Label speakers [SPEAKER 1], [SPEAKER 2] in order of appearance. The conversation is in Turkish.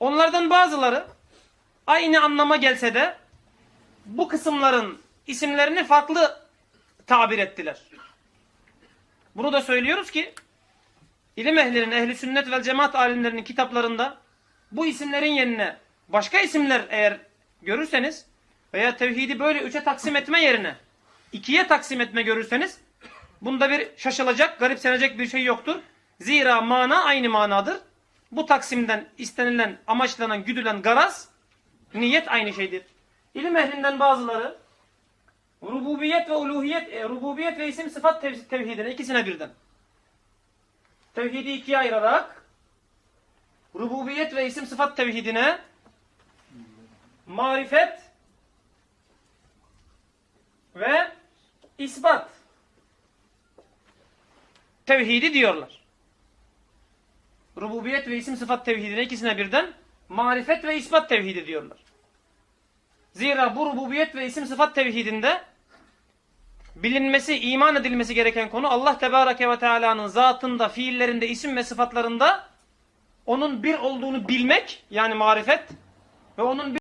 [SPEAKER 1] Onlardan bazıları aynı anlama gelse de bu kısımların isimlerini farklı tabir ettiler. Bunu da söylüyoruz ki ilim ehlinin, ehli sünnet ve cemaat alimlerinin kitaplarında bu isimlerin yerine başka isimler eğer görürseniz veya tevhidi böyle üçe taksim etme yerine ikiye taksim etme görürseniz bunda bir şaşılacak, garipsenecek bir şey yoktur. Zira mana aynı manadır. Bu taksimden istenilen, amaçlanan, güdülen garaz, niyet aynı şeydir. İlim ehlinden bazıları rububiyet ve uluhiyet, e, rububiyet ve isim sıfat tev- tevhidine ikisine birden. Tevhidi ikiye ayırarak rububiyet ve isim sıfat tevhidine marifet ve isbat tevhidi diyorlar. Rububiyet ve isim sıfat tevhidine ikisine birden marifet ve isbat tevhidi diyorlar. Zira bu rububiyet ve isim sıfat tevhidinde bilinmesi, iman edilmesi gereken konu Allah Tebareke ve Teala'nın zatında, fiillerinde, isim ve sıfatlarında onun bir olduğunu bilmek yani marifet ve onun bir